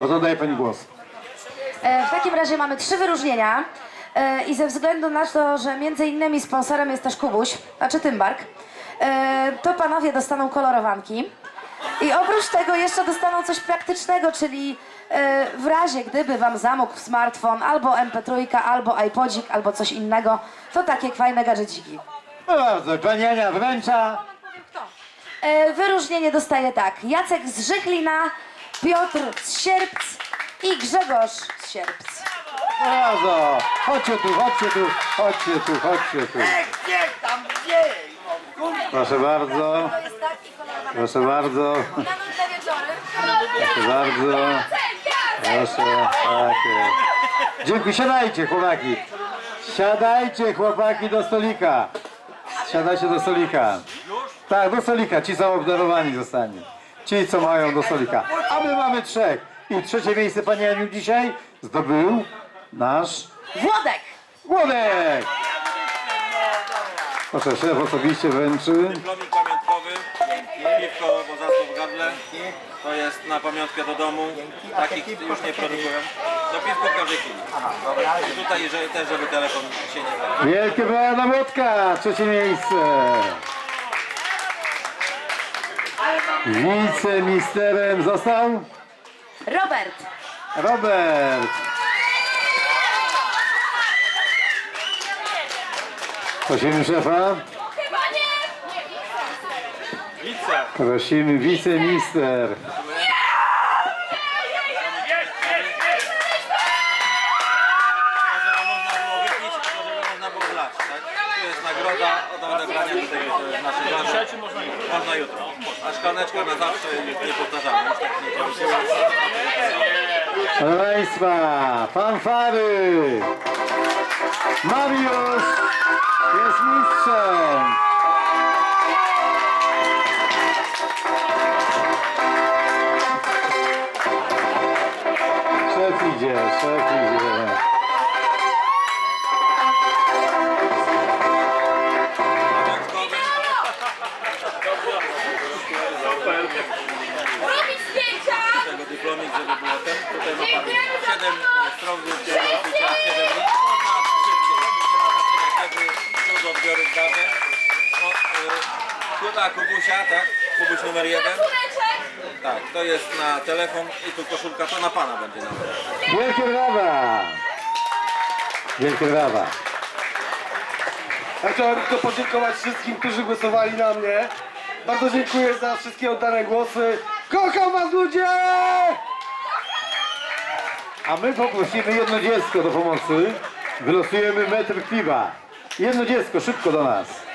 Oddaję pani głos. E, W takim razie mamy trzy wyróżnienia E, i ze względu na to, że między innymi sponsorem jest też Kubuś, znaczy Tymbark, e, to panowie dostaną kolorowanki. I oprócz tego jeszcze dostaną coś praktycznego, czyli e, w razie gdyby wam zamógł smartfon albo MP3, albo iPodzik, albo coś innego, to takie fajne gadżeciki. No bardzo, pani Ania wręcza. E, Wyróżnienie dostaje tak. Jacek z Żychlina, Piotr z Sierpc i Grzegorz z Sierpc. Bardzo. Chodźcie tu, chodźcie tu, chodźcie tu, chodźcie tu. Gdzie tam, gdzie? Proszę bardzo, proszę bardzo, proszę bardzo. Proszę, takie. Dziękuję, siadajcie chłopaki. Siadajcie chłopaki do stolika. Siadajcie do stolika. Tak, do stolika, ci są obdarowani zostanie. Ci, co mają do stolika. A my mamy trzech. I trzecie miejsce, pani Aniu, dzisiaj zdobył nasz Włodek! Głodek. Proszę, szef osobiście wręczy. Dyplomik pamiątkowy, piwko bo zasło w gardle. To jest na pamiątkę do domu. Takich już nie produkują. Do piwko w każdej chwili. I tutaj że, też, żeby telefon się nie. Wielkie brawa na Młotka, trzecie miejsce. Wicemisterem został Robert! Robert. Prosimy szefa. Wice! Prosimy wicemister. Nagroda od odebrania tutaj e, naszej barze. Można jutro. A szklaneczka na zawsze nie powtarzamy. Już tak nie Proszę Państwa, fanfary. Mariusz jest mistrzem. Szef idzie, szef idzie. Żeby było ten. Tutaj ma pan Dziękujemy za 7 pomoc! stron zdjęcia, 7 dni. Można szybciej, nie ma znaczenia kiedy, do odbioru. No, y, Kubusia, tak? Kubuś numer jeden. Tak, to jest na telefon i tu koszulka, to na pana będzie na Wielkie brawa. Wielkie brawa. Ja chciałem tylko podziękować wszystkim, którzy głosowali na mnie. Bardzo dziękuję za wszystkie oddane głosy. Kocham was ludzie! A my poprosimy jedno dziecko do pomocy. Wylosujemy metr piwa. Jedno dziecko, szybko do nas.